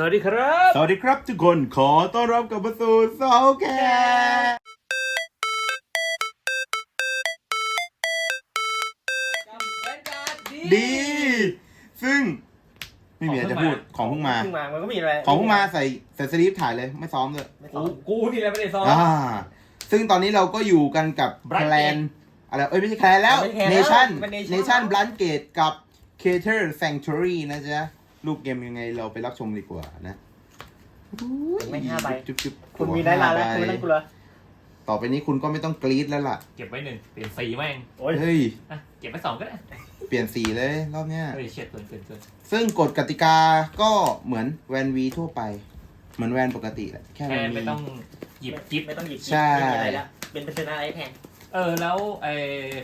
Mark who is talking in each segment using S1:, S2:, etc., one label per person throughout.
S1: สวัสดีครับ
S2: สวัสดีครับทุกคนขอต้อนรับกลับมาสู่โซแคดี ซึ่งไม่มีอะไรจะพูดของเพิ่งมา
S3: เพิ่งมา มันก็มีอะไร
S2: ของเพิ่งมาใส่ใส่สลีปถ่ายเลย ไม่ซ้อมเลย
S3: ไม่ต้
S1: กู
S3: อง
S1: กูนี่แหละไม่ได้ซ้อม
S2: อ่า ซึ่งตอนนี้เราก็อยู่กันกับ
S1: Blank
S2: แคลนอะไรเอ้ยไม่ใช่แคลนแล้ว
S3: ไม่ใช่
S2: เนชั่น
S3: มัน Nation
S2: เนชั่นบลันเกตกับ Cater Sanctuary นะจ๊ะ รูปเกมยังไงเราไปรับชมดีกว่านะ
S3: ไม่ห้าใบ
S2: จุ๊บจุ๊บ
S3: คุณมีได้ลาแล้ว
S2: ห้
S3: คุณไม่ต้องกลัว
S2: ต่อไปนี้คุณก็ไม่ต้องกรี๊ดแล้วล่ะ
S1: เก็บไว้หนึ่งเปลี่ยนสีแม่ง
S3: โอ้ย
S2: เฮ้ย
S1: อะเก็บไว้สองก็ได้
S2: เปลี่ยนสีเลยรอบเนี้ย
S1: เฮ้ยเฉียดเกินเกินเกิน
S2: ซึ่งกฎกติกาก็เหมือนแวนวีทั่วไป เหมือนแวนปกติแหละแค่
S1: แค่
S2: มัน
S1: ไม่
S2: มี
S1: ต้องหยิบจิ๊บ
S3: ไม่ต้องหยิบ
S2: ใช่
S3: ไม่มีอะไรละเป็นเป็นอะไรแทน
S1: เออแล้วไอ้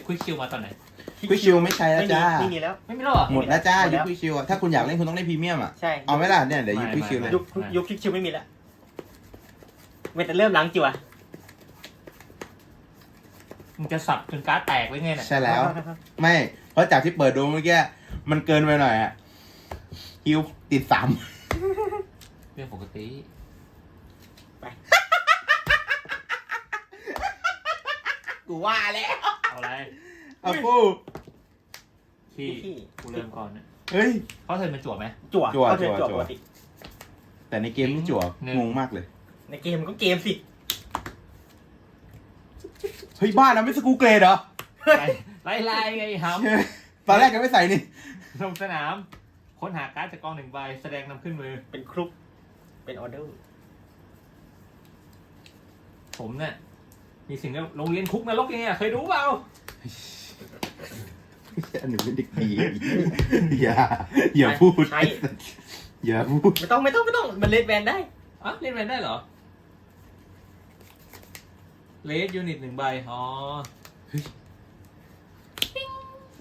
S1: ควิกคิวมาตอนไหน
S2: ควิกชิลไม่ใช่แล้ว
S3: ไม่มี
S2: จ้า
S3: ไม่มีแล้ว
S1: ไม่มีแล้วเหรอ
S2: หมดแล้วจ้า
S3: หมดแล้
S2: ยุ
S3: ว
S2: คควิกชิลอะถ้าคุณอยากเล่นคุณต้องเล่นพรีเมียมอะ
S3: ใช่
S2: เอาไหมล่ะเนี่ยเดี๋ยวยุคควิกชิลเลย
S3: ยุคยุคคลิกชิวไม่มีแล้วเว้นแต่เริ่มล้างจิ๋วอะ
S1: มึงจะสับจนการ์ดแตกไว้ไงเนี่ย
S2: ใช่แล้ว ไม่ เพราะจากที่เปิดดูเมื่อกี้มันเกินไปหน่อยอะฮิวติดสาม
S1: เรื่องปกติ
S2: กูว่าแล้ว
S1: เอาอะไร
S2: เอาฟู
S1: ที่กูเริ่มก่อนนะ
S2: เฮ้ย
S1: เขาเทิร์นเป็นจั่วไหม
S3: จั่ว
S2: จั่ว
S3: เข้าเทิร์น
S2: จั่
S3: จั่
S2: ว
S3: วปกติ
S2: แต่ในเกมนี่จั่ว
S1: หนึ่ง
S2: งงมากเลย
S3: ในเกมมันก็เกมสิ
S2: เฮ้ยบ้านนะไม่สกรูเกรดเหรอ
S1: ไล่ไล่ไงฮัม
S2: ตอนแรกยังไม่ใส่นี่
S1: ลงสนาม ค้นหาการ์ดจากกองหนึ่งใบแสดงนำขึ้นมือ
S3: เป็นครุกเป็นออเดอร์
S1: ผมเนี่ยมีสิ่งที่โรงเรียนคุกนรกยังไงอะเคยดูเปล่า
S2: อันหนึ่งเป็นเด็กดีอย่า อย่าพูด
S3: ใช้
S2: อย่าพูด
S3: ไม่ต้องไม่ต้องไม่ต้องมันเลดแวนได้
S1: อะเล่นแวนได้เหรอเลสยูนิตหนึ่งใบ อ๋อ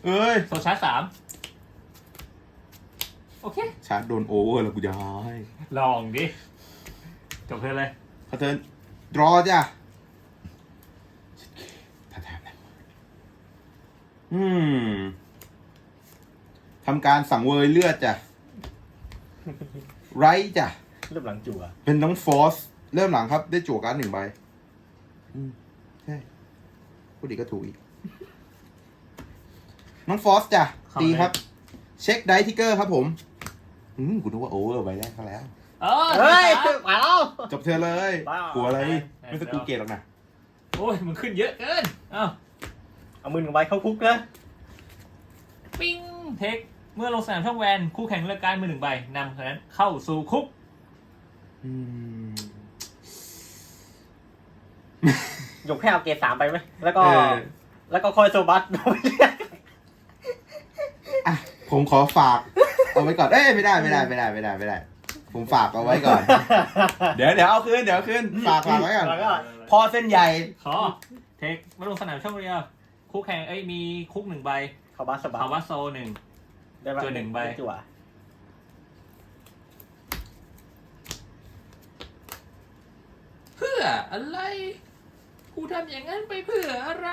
S2: เอ้ย
S1: โซชาร์จสามโอเค
S2: ชาร์จโดนโอเวอร์แล้วกูจะหาย
S1: ลองดิ จบเธอเลย
S2: ขอเทิร์นดรอจ้ะถ้าแทบนะ อืมทำการสั่งเวยเลือดจ้ะ ไรจ้ะ
S3: เริ่มหลังจั่ว
S2: เป็นน้องฟอส เริ่มหลังครับ ได้จั่วการ์ดหนึ่งใบ อืม ใช่พูดดีก็ถูกอีก น้องฟอสจ้ะ
S1: ครับ
S2: ตีครับ เช็คไดทิกเกอร์ครับผม อืมกูนึกว่าโอเวอร์ใบแรกเขาแล้ว
S1: เออ
S3: เฮ้ย
S1: ชาร์จ
S3: มาแล้ว
S2: จบเธอเลย
S3: ว้าว
S2: กลัวอะไร
S1: ได้
S2: ไม่สกูเกตหรอกนะ
S1: โอ้ย มันขึ้นเยอะเกิน เอ้า
S3: เอามือหนึ่งใบเข้าคุกนะ
S1: ปิ้งเทคเมื่อลงสนามช่องแวนคู่แข่งเลือกการมือหนึ่งใบนำคนนั้นเข้าสู่คุก
S2: อืม
S3: ยกแค่เอาเกรดสามไปไหม แล้วก็
S2: เออ
S3: แล้วก็คอยโซบัส
S2: อะผมขอฝาก เอาไว้ก่อน เอ้ยไม่ได้ไม่ได้ไม่ได้ไม่ได้ไม่ได้ ผมฝากเอาไว้ก่อน เดี๋ยวเดี๋ยวเอาคืนเดี๋ยวเอาคืนฝากฝากไว้ก่อน
S3: แล้วก็
S2: พอเส้นใหญ่
S1: ขอเทคเมื่อลงสนามช่องเรียว คู่แข่งเอ้ยมีคุกหนึ่งใบ
S3: เขาบัสสบัส
S1: ภาวะโซหนึ่ง
S3: ได้ปะ
S1: จั่วหนึ่งใบ
S3: จั่ว
S1: เพื่ออะไรกูทำอย่างนั้นไปเพื่ออะไร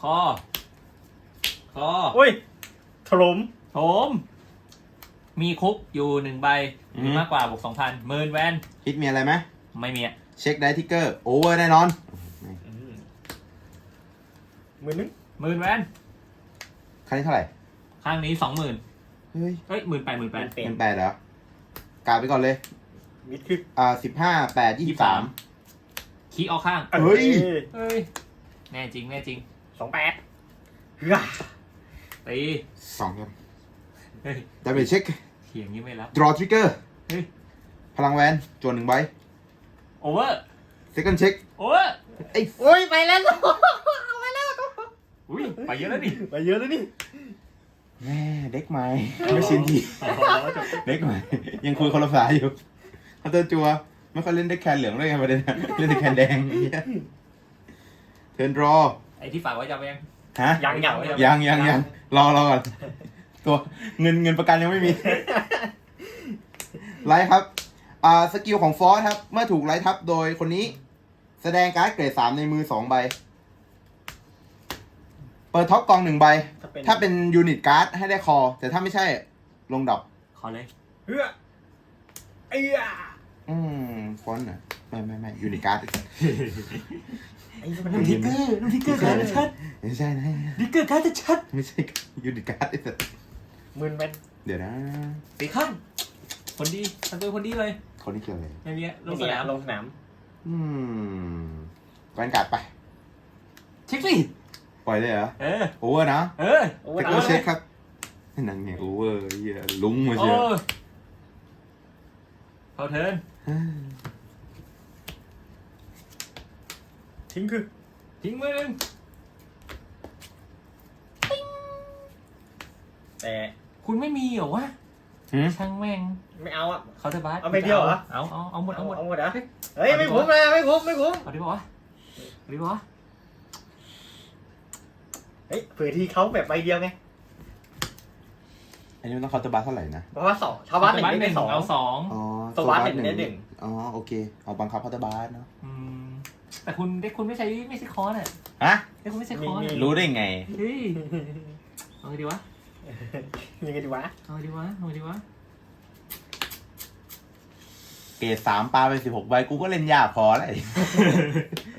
S1: คอ คอ
S3: อุ้ยถล่ม
S1: โถม มีคุกอยู่หนึ่งใบห
S2: อื
S1: รือ
S2: ม
S1: มากกว่าบวกสองพันหมื่นแวน
S2: คิดมีอะไรไหม
S1: ไม่มีอะ
S2: เช็คได้ทิกเกอร์ โอเวอร์แน่นอน
S3: มือนึง
S1: หมื่นแวน
S2: คันนี้เท่าไหร่
S1: ข้างนี้สองหมื่น
S2: เฮ้ย
S1: เฮ้ยหมื่นแปดหมื่นแป
S3: เป็
S1: ด
S3: นเป็
S2: เป็นนแปดเหรอกาไปก่อนเลย
S3: มิดคือ
S2: อ่าสิบห้าแปดยี่สิบสาม
S1: ขี้ออกข้าง
S2: เฮ้ย
S1: เฮ้ย แน่จริงแน่จริง
S3: สองแปดเฮ้ย
S1: ตี
S2: สองครับ
S1: เฮ้ย
S2: ดาเมจเช็ค
S1: เถียงนี้ไม่รับ
S2: ดรอทริกเกอร์
S1: เฮ้ย
S2: พลังแวนจวนหนึ่งใบ
S1: โอเวอร์
S2: เซคันด์เช็ค
S1: โอเวอร์
S2: ไอ้
S3: โอ้ยไปแล้ว
S1: อุ้ยไปเยอะแล้วดิ
S3: ไปเยอะแล้วนี่
S2: แม่เด็กใหม่ไม่ชินทีเด็กใหม่ ยังคุยคนละภาษาอยู่เขาเตอร์จัวไม่ค่อยเล่นได้แคนเหลืองด้วยไงประเด็นอะเล่นได้แคนแดงเหี้ยเทิร์นดรอ
S1: ไอ้ที่ฝากไว้จะเอาไปยัง
S2: ฮะ
S3: ยังยัง
S2: ยังยังยังรอรอก่อนตัวเงินเงินประกันยังไม่มี ไลท์ครับ อ่าสกิลของฟอสครับ เมื่อถูกไลท์ทับโดยคนนี้ แสดงการ์ดเกรดสามในมือสองใบเปิดท็อปกองหนึ่งใบ
S3: ถ้าเป็น
S2: ถ้าเป็นยูนิตการ์ดให้ได้คอ แต่ถ้าไม่ใช่ลงดอก
S1: ขอเลย
S3: เฮ้ยอ้ย
S2: อืมฟอนต์อะไม่ไม่ไม่ยูนิการ์ด
S3: ไอ้มันทิกเกอร์มันทิกเกอร์การ์ดชัด
S2: ไม่ใช่นะ
S3: ทิกเกอร์การ์ดชัด
S2: ไม่ใช่ยูนิการ์ดไอ้สัส
S3: มึนเป็น
S2: เดี๋ยวนะ
S1: ตีข้างคนดีทำตัวคนดีเลย
S2: คนนี้เกี่ยวอะไร
S1: ไม่มีล
S3: ล
S1: ง
S3: ง
S1: ส
S3: ส
S1: นานา
S3: มมลงสนาม
S2: อืมแวนการ์ดไป
S1: เช็คสิ
S2: ปล่อยเลยเหรอ
S1: เออ
S2: โอเวอร์นะ
S1: เออ
S3: โอ้
S2: เทค
S3: ย
S2: โนเช็คครับนั่นไงโอเวอร์เหี้ยลุงมา
S1: โอ้
S2: เชียว
S1: เข้าเทิร์น
S3: ทิ้งคือ
S1: ทิ้งมือหนึ่ง
S3: แต่
S1: คุณไม่มีเหรอวะ
S2: หืม
S1: ช่างแม่ง
S3: ไม่เอาอะ
S1: เขาจะบัส
S3: เอาไปเดียวเหรอ
S1: เอาเอาเอาหมดเอาหมด
S3: เอาหมดเหรอเฮ้ยไม่คุ้มนะไม่คุ้มไม่คุ้ม
S1: เอาดิบอกวะเอาดิบอกวะ
S3: เฮ้ยเผื่อที่เขาแบบใบเดียวไง
S2: อันนี้มันต้องเคาน์เตอร์บัสเท่าไหร่นะ
S3: เพราะว่าสองชาวบ้านหนึ่ง
S1: เขจะ
S3: ได้สอง
S1: เอาสอง
S2: อ๋อ
S3: ตัวบัสหนึ่งได้หนึ่ง
S2: อ๋อโอเคเอาบังคับเคาน์เตอร์บัสเนาะ
S1: อืมแต่คุณเด็กคุณไม่ใช้ไม่ใช่คอนอะ
S2: ฮะ
S1: เด็กคุณไม่ใช่คอนอะ
S2: รู้ได้ไง
S1: เฮ้ยเอาไงดีวะ
S3: ยังไงดีวะ
S1: เอาไงดีวะเอาไงดีวะ
S2: เกรดสามปลาไปสิบหกใบกูก็เล่นยากพอแล้ว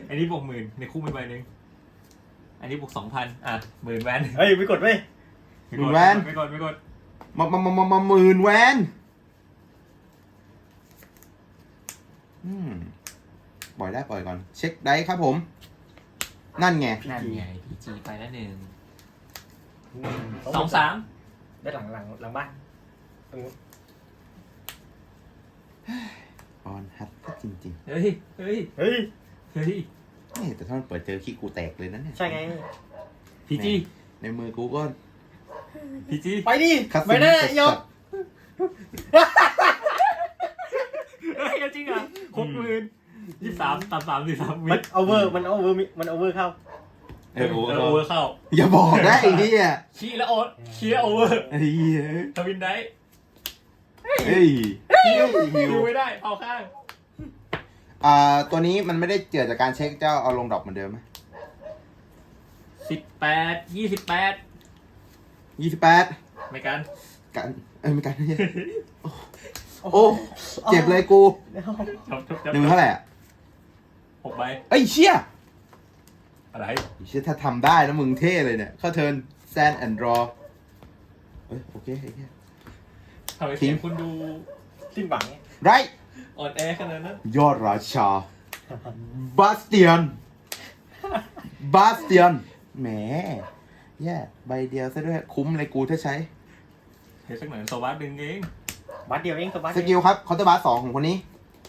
S1: อันนี้บวกหมื่นในคู่เป็นใบหนึ่ง อันนี้บวกสองพันอะหมื่นแวน
S3: เฮ้ยไปกดเว้ย
S2: หมื่นแวน
S1: ไม่กดไม่กด
S2: มามามามามาหมื่นแวนอืมปล่อยได้ปล่อยก่อน เช็คได้ครับผม นั่นไง
S1: นั่นไงพีจีไปแล้วหนึ่งสองสาม
S3: ได้หลังหลังหลังบ้าน
S2: ออนฮัตจริง
S1: เฮ้ย เฮ้ย
S3: เฮ้ย
S1: เฮ้ย
S2: ๆ นี่แต่ถ้ามันเปิดเจอขี้กูแตกเลยนะเนี่ย
S3: ใช่ไง
S1: พีจี
S2: ในมือกูก็
S1: พีจี
S3: ไปดิ
S2: คัส
S3: ไปหน้า
S2: ซิน
S3: ยก
S1: เฮ้ยจริงเหรอะครบหมื่นยี่สิบสามสามสามสี่สามวิ
S3: มันโอเวอร์มันโอเวอร์มันโอเวอร์เข้า
S2: เออโอ้
S1: เออโอเวอร์เข้า
S2: อย่าบอกนะไอ้เหี้ย
S1: ขี้แล้วโอ๊ตขี้แล้วโอเวอร์
S2: ไอ้เหี้ย
S1: ทวินได้
S2: เฮ้ยฮิวฮิว
S1: ดูไม่ได้เอาข้าง
S2: อ่าตัวนี้มันไม่ได้เกิดจากการเช็คเจ้าเอาลงดรอปเหมือนเดิมไหม
S1: สิบแปดยี่สิบแปด
S2: ยี่สิบแปด
S1: ไม่กัน
S2: กันเอ้ยไม่กันเหี้ยโอ้เจ็บเลยกู
S1: จบจบจบ
S2: หนึ่งเท่าไหร่อะ
S1: หกใบ
S2: เอ้ยเชี่ย
S1: อะไร
S2: เชี่ยถ้าทำได้นะมึงเท่เลยเนี่ยเข้าเทิร์นแซนแอนด์รอเอ้ยโอเคไอ้เหี้ย
S1: ทำไมเสียงคุณดู
S3: สิ้นหวังไง
S2: ไร
S1: อ่อนแอขนาดนั้น
S2: ยอดราชา บาสเตียน บาสเตียน แหมแย่ใบเดียวซะด้วยคุ้มเลยกูถ้าใช้
S1: เดี๋ยวสักหน่อยโซบัสดึงเอง
S3: บัตรเดียวเองสบัต
S2: สกิลครับเคาน์เตอร์บาสสองของคนนี้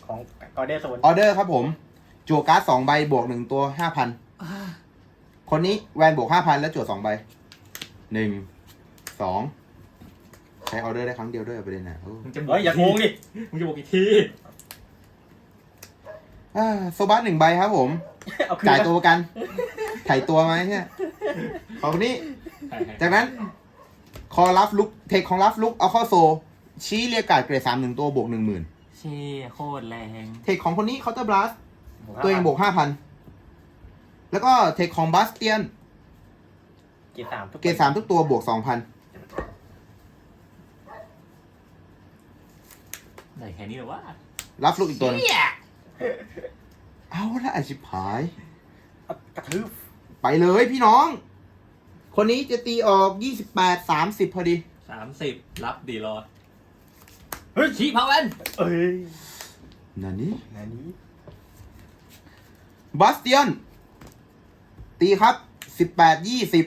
S3: ของกอเดอร์โซน
S2: ออเดอร์ครับผม จั่วการ์ดสองใบบวกหนึ่งตัวห้าพัน คนนี้แวนบวกห้าพันแล้วจั่วสองใบหนึ่งสอง ใช้ออเดอร์ได้ครั้งเดียวด้วยประเด็นนะโอ้
S1: มึงจะบว
S3: เฮ้ยอย่าโกงดิ
S1: มึงจะบวกกี่ที
S2: อ่าโซบัสหนึ่งใบครับผม
S3: เอาคืน
S2: จ่าย
S3: นะ
S2: ตัวประกันถ่ายตัวไหมเนี่ยของคนนี้
S1: ใช่ใช่
S2: จากนั้น คอรับลุกเทคของรับลุกเอาเข้าโซ ชี้เรียกการ์ดเกรดสามหนึ่งตัวบวกหนึ่งหมื่น
S1: เชี่ยโคตรแรง
S2: เทคของคนนี้เคาน์เตอร์บลัสตัวเองบวกห้าพันแล้วก็เทคของบาสเตียน
S3: เกรดสามทุก
S2: เกรดสามทุกตัวบวกสองพัน
S1: ไหนแค่นี้เหรอวะ
S2: รับลุกอีกตัวหนึง
S1: เชี่ย
S2: เอาละไอชิบหาย
S3: เอากระทืบ
S2: ไปเลยพี่น้อง คนนี้จะตีออกยี่สิบแปดสามสิบพอดี
S1: สามสิบรับดีรอด
S3: เฮ้ย
S1: ชี้พาวเวน
S3: เอ้ย
S2: นั่นนี่
S3: อันนี้
S2: บาสเตียน ตีครับสิบแปดยี่สิบ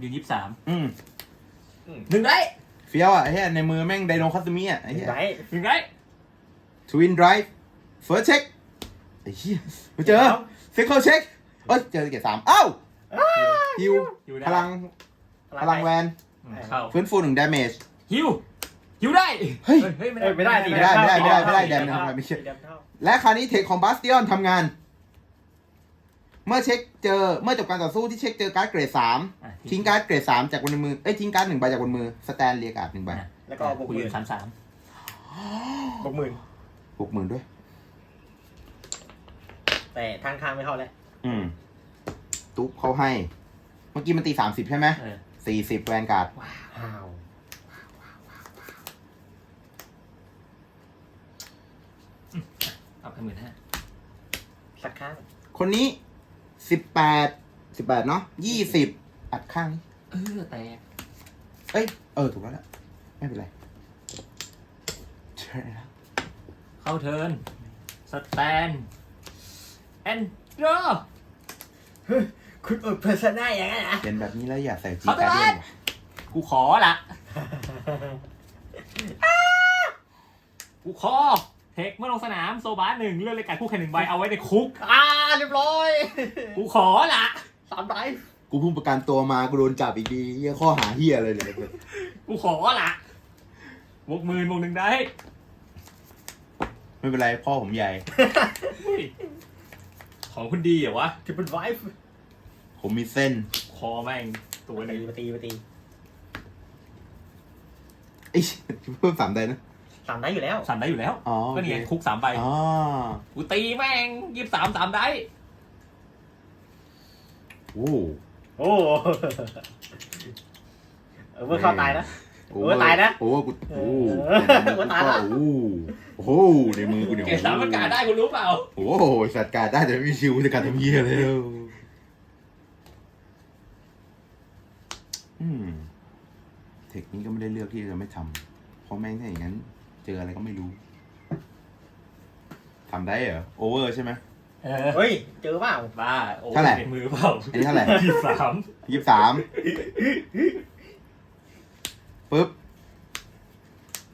S1: ยืนยี่สิบสาม
S2: อืม
S1: หนึ่งได้
S2: เฟี้ยวอะไอ้เหี้ยในมือแม่งไดโนคัสมิอะไอ้เหี้ย
S3: ไหน
S1: หนึ่งได้
S2: ทวินไดรฟ์เฟิร์สเช็คไอ้เหี้ยมาเจอเซคเคิลเช็คเอ้ยเจอเกรดสามเอ้าฮิว
S1: ฮิวได้
S2: พลังพลังแวน
S1: อืมเข้า
S2: ฟื้นฟูหนึ่งดาเมจ
S1: ฮิวฮิวได้
S2: เฮ้ย
S1: เฮ้ย
S3: เอ้ยไม่ได้สิ
S2: ไม่ได้ ไม่ได้ ไม่ได้ ไม่ได้ แดม
S3: เท่า
S2: นะไม่ใช่
S3: แดมเท่า
S2: และคราวนี้เทคของบาสเตียนทำงาน เมื่อเช็คเจอเมื่อจบการต่อสู้ที่เช็คเจอการ์ดเกรดสาม
S1: อะ
S2: ทิ้งการ์ดเกรดสามจากบนมือเอ้ยทิ้งการ์ดหนึ่งใบจากบนมือสแตนเรียการ์ดหนึ่งใบ
S1: อะ
S3: แล้วก็บวก
S1: คุ
S3: ห
S1: ย
S3: มื่
S1: ยื
S3: น
S1: นสามสาม
S3: บวกหมื่น
S2: บวกหมื่นด้วย
S3: แต่ทางทางไม่เท่าแล้ว
S2: อืม ตุ๊บเขาให้ เมื่อกี้มันตีสามสิบใช่ไหม
S1: เออ
S2: สี่สิบแวนการ์ด
S3: ว้าว
S1: หมื่นห้า
S3: สักข้าง
S2: คนนี้ สิบแปดสิบแปดเนาะยี่สิบอัดข้างนี้
S1: เออแตก
S2: เอ้ย เออ ถูกแล้วละไม่เป็นไรใช่แล้ว
S1: เข้าเทิร์นสแตนแอนดรอ
S3: คุณอดเพอร์ซนาอย่างนั้นนะ
S2: เห็นแบบนี้แล้วอย่าใส่จี
S1: เขา
S2: การ์
S1: ต
S2: เดี
S1: ลาด
S2: ยน
S1: กูขอละกูขอ เทคเมื่อลงสนามโซบาหนึ่งเลือกรายการคู่แข่งหนึ่งใบเอาไว้ในคุก
S3: อ่า เรียบร้อย
S1: กูขอละ
S3: สามไดฟ์
S2: กูเพิ่งประกันตัวมากูโดนจับอีกดีเหี้ยข้อหาเฮียอะไรเนี่ย
S1: กูขอละบวกหมื่นบวกหนึ่งได้
S2: ไม่เป็นไรพ่อผมใหญ่
S1: เฮ้ยของคุณดีเหรอวะ
S3: ทริปเปิลไวฟ์
S2: ผมมีเส้น
S1: คอแม่งตัวห
S3: ตี
S1: นึ่ง
S3: มาตีมาตี
S2: ไอ้ยเพิ่มสามได้นะ
S3: สามได้อยู่แล้ว
S1: สั่นได้อยู่แล้ว
S2: อ๋อ
S1: ก็นี่ไง
S2: โอเค
S1: คุกสามใบ
S2: อ๋อ
S1: กูตีแม่งยี่สิบสามสามได้
S2: โอ้
S3: โอ้เออเมื่อเข้าตายนะ
S2: โอ้
S3: โอ้ตายนะ
S2: โอ้กูโอ้
S3: เออโอ้ตายละ
S2: โอ้โอ้โหในมือกูเนี่ย
S1: เกรดสามประกาศได้คุณรู้เปล่า
S2: โอ้โหสัตว์การได้แต่ไม่มีชิวจะการทำเหี้ยเลยอืมเทคนี้ก็ไม่ได้เลือกที่จะไม่ทำเพราะแม่งถ้าอย่างนั้น เจออะไรก็ไม่รู้ทำได้เหรอโอเวอร์ใช่ไหม
S1: เออ
S3: เฮ้ย เจอเปล่า
S1: บ้าโอ้
S2: เท่าไหร่
S1: ในมือเปล่า
S2: อันนี้เท่าไหร่
S1: ยี่สิบสาม
S2: ยี่สิบสามปุ๊บ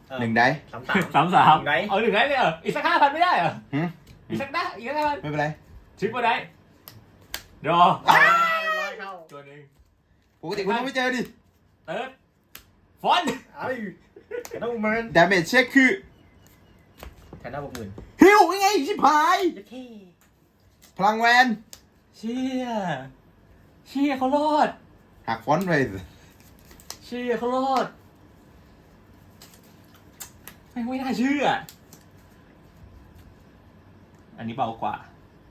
S3: เออ
S2: หนึ่งได้
S3: สามสาม
S1: สามสาม
S3: หนึ่งได้
S1: เอาหนึ่งได้เลยเหรออีกสักห้าพันไม่ได้เหรอ
S2: หึ
S1: อีกสักได้อีกสักห้าพัน
S2: ไม่เป็นไร
S1: ชิปก็ได้รอ
S3: อ่าเรียบร้อยเข้า
S1: ตัวหนึ่ง
S2: ปกติคุณต้องไม่เจอดิ
S1: เติร์ดฟอนต์
S3: เอ้ย แค่ต้องหมื่น
S2: ดาเมจเช็คคือ
S3: แค่ต้องหกหมื่น
S2: ฮิวยังไงชิบหาย
S3: เย้เท่
S2: พลังแวน
S1: เชี่ยเชี่ยเขารอด
S2: หักฟอนต์ไป
S1: เชี่ยเขารอดไม่งไม่น่าเชื่อ อันนี้เบากว่า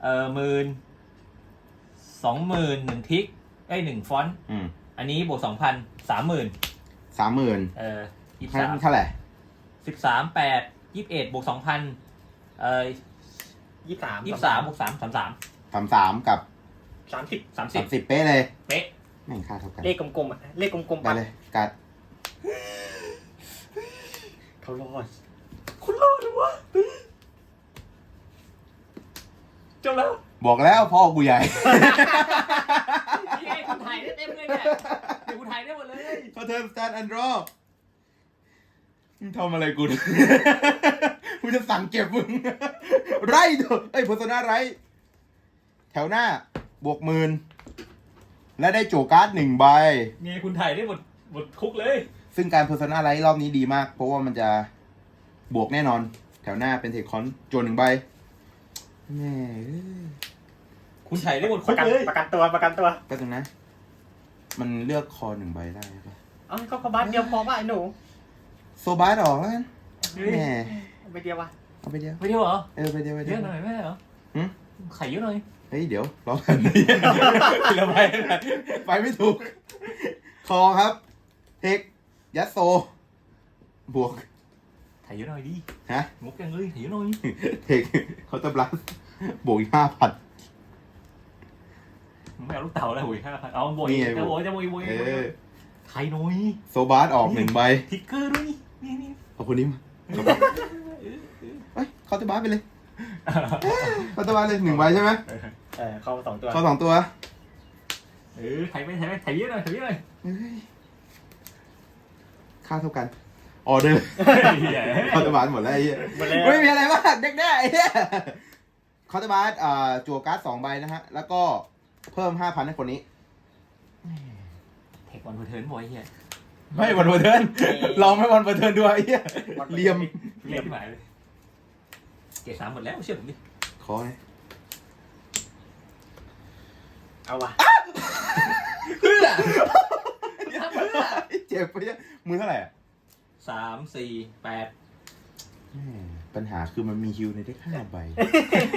S1: เออหมื่นสองหมื่นหนึ่งทิกได้ยหนึ่งฟอนต์
S2: อืม
S1: อันนี้บวกสองพันสามหมื่น
S2: สามหมื่น
S1: เออ ยี่สิบ
S2: เท่า
S1: สาม
S2: เท่าไหร่
S1: สิบสามแปดยี่สิบเอ็ดบวกสองพันเออ
S3: ยี่สิบสาม
S1: ยี่สิบสามบวกสามสามสาม
S2: สามสามกับ
S3: สามสิบ
S1: สามสิ
S2: สา
S1: บ
S2: มสิบเป๊ะเลย
S1: เป๊ะ
S2: แม่งค่าเท่ากัน
S3: เลขกลมๆอะ เลขกลมๆ
S2: ได้
S3: ปัด
S2: เลยกัด
S3: เขารอด
S1: คุณรอดหรือวะจบแล้ว
S2: บอกแล้วพ่อกูใหญ่
S1: นี่ไงคุณถ่ายได้เต็มเลยเนี่ยเดี๋ยวคุณถ่ายได้หมดเลย
S2: เขาเทิร์นสแตนอันดรอ มึงทำอะไรกูเนี่ยกูจะสั่งเก็บมึง ไรเถอะไอ้โพสนาไร แถวหน้า บวกหมื่นและได้โจการ์ดหนึ่งใบ
S1: นี่คุณถ่ายได้หมดหมดคุกเลย
S2: ซึ่งการ Persona l i รอบนี้ดีมาก เพราะว่ามันจะบวกแน่นอน แถวหน้าเป็นเทคคอนโจนหนึ่งใบแม่เอ้ย
S1: คุณถ่ายได้หมด
S3: ป
S1: คุ
S3: ระ
S1: ก
S3: กัน
S1: เลย
S3: ประกันตัวประกันตัว
S2: ก็ตรงนะ มันเลือกคอหนึ่งใบได้ปะ
S3: เอ้าก็ขบาทเดียวพอป่ะไอ้หนู
S2: โซบาสออกแล้วกันแหม
S3: เอาไปเดียววะ
S2: เอาไปเดียว
S1: ไม่เที่ยวเหรอ
S2: เออไปเดียวไป
S1: เย
S2: เดียว
S1: อะหน่อยไม่ได้เหรอ
S2: หึ
S1: ไข่เยอะหน่อย
S2: เฮ้ยเดี๋ยวรอกัน
S1: ทีละใบ
S2: ไปไม่ถูก คอครับ เทคยัดโซ บวก
S1: ถ่ายเยอะหน่อยดิ
S2: ฮะ
S1: งกยังเลยถ่ายเยอะหน่อย
S2: เทคเคาน์เตอร์บลัสบวกอีกห้าพัน
S1: ไม่เอาลูกเต่าแล้วโอ้ยห้าพันเอาบวย
S2: นี่ไง
S1: จะบวยจะบวยบวย
S2: เออ
S1: ถ่ายหน่อย
S2: โซบาสออกหนึ่งใบ
S1: ทิกเกอร์ด้วยนี่นี่
S2: เอาคนนี้มาเฮ้ยเคาน์เตอร์บลัสไปเลยเคาน์เตอร์บลัสเลยหนึ่งใบใช่ไหม
S3: เออเข้าสองตัว
S2: เข้าสองตัว
S1: เออถ่ายไปถ่ายไปถ่ายเยอะหน่อยถ่ายเยอะหน่อย
S2: เฮ้ยค่าเท่ากันออเดอร์
S1: เหี้ย
S2: คาร์ตบาสหมดแล้วไอ้เหี้ย
S3: หมดแล้ว
S2: ไม่มีอะไรมากเด็กแน่ไอ้เหี้ยคาร์ตบาสอ่าจั่วการ์ดสองใบนะฮะ แล้วก็เพิ่มห้าพันให้คนนี้
S1: เทควันเทิร์นบอยเฮีย
S2: ไม่วันประเทินลองไม่วันประเทินดูไอ้เหี้ยเหลี่ยม
S1: เรียบหมายเลยเกรดสามหมดแล้วเชื่อผมดิ
S2: ขอไง
S3: เอาวะ
S1: เพื่อทำเพื่อ
S2: เจ็บไปเนี่ยมือเท่าไหร่อะ
S1: สามสี่แปด
S2: แหม่ ปัญหาคือมันมีฮิวในเด็กห้าใบ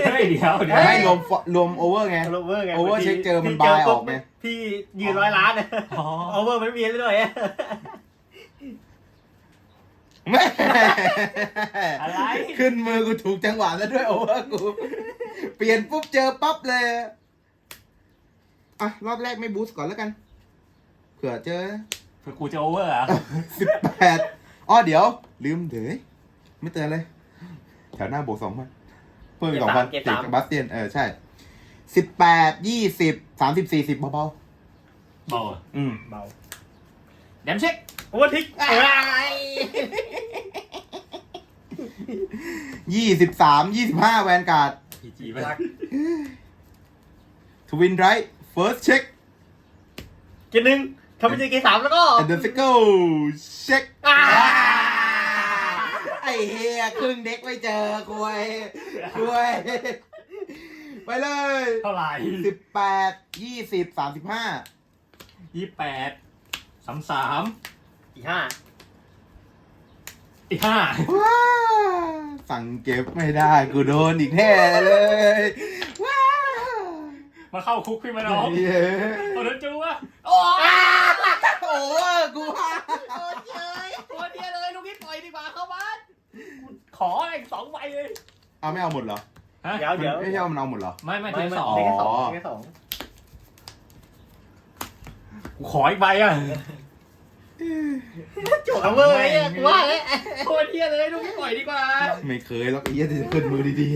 S1: เฮ้ยเดี๋ยวเดี๋ยว
S2: ไม่รวมฟอรวมโอเวอร์ไง
S3: โอเวอร์ไง
S2: โอเวอร์
S3: บางที
S2: เช็คเจอมัน
S3: พี่
S2: บาย
S3: ปุ๊
S2: ออกไง
S3: พี่ยืนร้อยล้านอะ
S1: อ๋อ
S3: โอเวอร์มันไม่มีเลยด้วยอะ
S2: ไแม่
S1: อะไร
S2: ขึ้นมือกูถูกจังหวะแล้วด้วยโอเวอร์กู เปลี่ยนปุ๊บเจอปั๊บเลย อะ รอบแรกไม่บูสต์ก่อนแล้วกัน เผื่อเจอ
S1: เพื่อกูจะโอเวอร์เหรอะ
S2: สิบแปดอ๋อเดี๋ยว ลืมเดี๋ยวไม่เตือนเลย แถวหน้าบวกสองพันเพิ่มอีกสองพัน
S3: เก็บ
S2: ติด
S3: สาม
S2: กับบาสเตียน เออ ใช่สิบแปดยี่สิบสามสิบสี่สิบเบา
S1: เบา
S2: ๆอืม
S3: เบา
S1: แดมเช็ค
S3: โอเวอร์ทิกเอ้ย
S2: ยี่สิบสามยี่สิบห้าแวนการ์ด
S1: พีจีไป
S3: รัก
S2: ทวินไรท์เฟิร์สเช็ค
S3: เกมหนึ่งทำไปเจอเกมสามแล้วก็
S2: แอนเดอร์ซิเกิลเช็ค
S3: อ่า
S2: ไอ้เฮียครึ่งเด็กไม่เจอคุยคุยไปเลย
S1: เท่าไหร่
S2: สิบแปดยี่สิบสามสิบห้า
S1: ยี่แปดสามสาม
S3: อีกห้า
S1: อีกห้า
S2: ว้าสั่งเก็บไม่ได้ กูโดนอีกแน่เลยว้า
S1: มาเข้าคุกขึ้นมาน้อง
S2: เย้
S1: โอ้โหจูวะโอ้ย
S2: โอ้กูว่า
S1: โอ้ยตัวเดียวเลยลูกนี้ปล่อยดีกว่าเข้าบ้าน ขออีกสองใบเลย
S2: เอาไม่เอาหมดเหรอ
S1: ฮะ
S3: เดี๋ยวเดี๋ยว
S2: ไม่ใช่เอามันเอาหมดเหรอ
S1: ไม่ไม่
S3: ไม่
S1: ถึง
S3: ไม่
S1: สอง
S3: ได้แค่สอง
S2: อ๋อ
S3: ได้แค่สอง
S1: กูขออีกใบอะ
S3: จบเวอร์ไอ้เนี่ยกูว่าแล้ว
S1: โคตรเทียเลยลูกนี้ปล่อยดีกว่า
S2: ไม่เคยหรอกไอ้เหี้ยที่จะขึ้นมือดี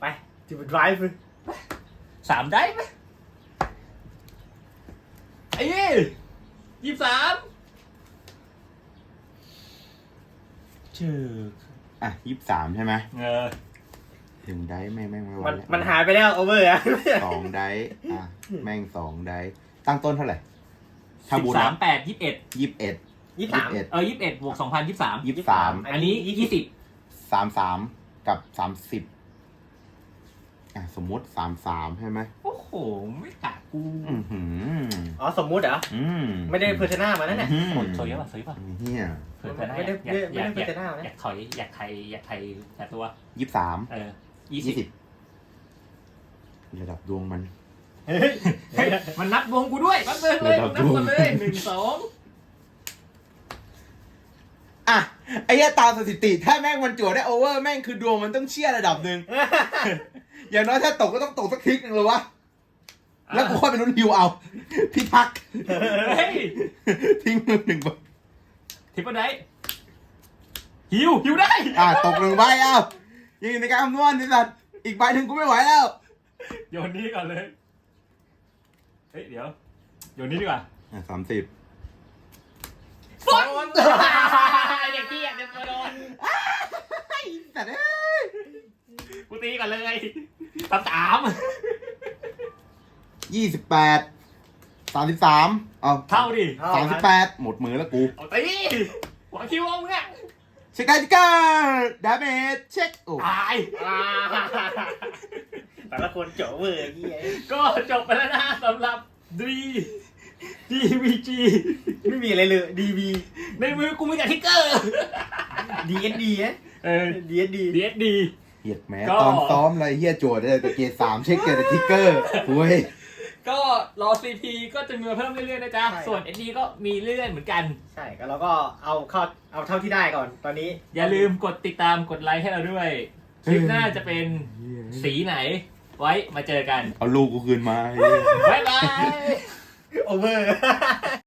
S3: ไปจิบดรายฟ์
S1: สามได้ไหมไอ้ยี่ยี่สาม
S2: ๆเจออะยี่สิบสามใช่ไหม
S1: เออ
S2: ถึงได้แม่งแม่งไม่ไหว
S3: มัน
S2: แล้ว
S3: มันหายไปแล้วโอเวอร์อะ
S2: สองได้อะแม่งสองได้ตั้งต้นเท่าไหร่ถ้า
S1: สิบ
S2: บูท
S1: สามแปดยี่สิบเอ็ด
S2: ยี่สิบเอ็ด
S3: ยี่
S2: ยี่
S3: สาม
S2: สิบเอ็ด
S1: เออยี่สิบเอ็ดบวกสองพันยี่สิบสาม
S2: ยี่สิบสาม
S1: อันนี้ยี่สิบ
S2: สามสามกับสามสิบอะสมมติสามสามใช่ไหม
S1: โอ้โห ไม่กะกู
S2: อือหือ
S3: อ๋อสมมุติเหรอ
S2: อืม
S3: ไม่ได้เพอร์เทน่ามานั่นแหละ
S2: อื้อ
S1: หม
S2: หื
S1: ด
S2: อ
S1: สวยป่ะสวยป่ะ
S2: เฮีย
S1: เผื่อเผื่อได้
S3: ไม่ได้
S1: อยากอยาก
S3: ไม่ได้
S1: อยาก
S3: พัฒนานะ
S1: อยากถอยอยากไทยอยากไทยแต่ตัว
S2: ยี่สิบสาม
S1: เออยี่
S2: ยี่
S1: สิ
S2: สิ
S1: บบ
S2: ระดับดวงมัน
S3: เฮ้ย
S1: เฮ้ยมันนับดวงกูด้วยแป๊บนึงเลย
S2: ระดับ
S1: นับกันเลย
S2: ดวง
S1: หนึ่งสอง
S2: อะไอ้เหี้ยตามสถิติ ถ้าแม่งมันจั่วได้โอเวอร์แม่งคือดวงมันต้องเชี่ยระดับหนึ่ง อย่างน้อยถ้าตกก็ต้องตกสักทิกหนึ่งเลยวะ แล้วกูค่อยไปลุ้นฮิวเอา พี่ทักษ์
S1: เฮ้ย
S2: ทิ้งมือหนึ่งใบ
S1: ทิปเปิลไดฮิวฮิวได้
S2: อะตกหนึ่งใบเอ้ายังอยู่ในการคำนวณนี่สัตว์อีกใบหนึ่งกูไม่ไหวแล้ว
S1: โยนนี้ก่อนเลยเฮ้ยเดี๋ยวโยนนี้ดีกว่า
S2: อะสามสิบ
S1: ฝนอย่างที่อยากจะมาโดน
S2: แต่เอ้ย
S1: กูตีก่อนเลยสามสาม
S2: ยี่สิบแปดสามสิบสามเอา
S1: เท่าดิ
S2: สามสิบแปดหมดมือแล้วกู
S1: เอาตีหัวคิวเอามึงอะ
S2: เช็คการ์ดเกอร์ดาเมจเช็คโอ้
S1: ตาย
S3: อ่าแต่ละคนเจาะเวอร์ไอ้เหี้ย
S1: ก็จบไปแล้วนะสำหรับดี DVG
S3: ไม่มีอะไรเลยดีบี
S1: ในมือกูมีแต่ทิกเกอร์
S3: ดีเอสดีนะ
S1: เออ
S3: ดีเอสดี
S1: DSD
S2: เหี้ยแม้
S1: ก็
S2: ตอนซ้อมอะไรเฮียโจทย์เลยแต่เกรดสามเช็คเกรดทิกเกอร์โอ้ย
S1: ก็รอ CP ก็จะมีมาเพิ่มเรื่อยๆนะจ๊ะส่วน SD ก็มีเรื่อยๆเหมือนกัน
S3: ใช่ก็เราก็เอาเข้าเอาเท่าที่ได้ก่อนตอนนี้
S1: อย่าลืมกดติดตามกดไลค์ให้เราด้วย คลิปหน้าจะเป็นสีไหน ไว้มาเจอกัน
S2: เอาลูกกูคืนมาไอ้เหี้ย
S1: บ๊ายบาย
S3: โอเวอร์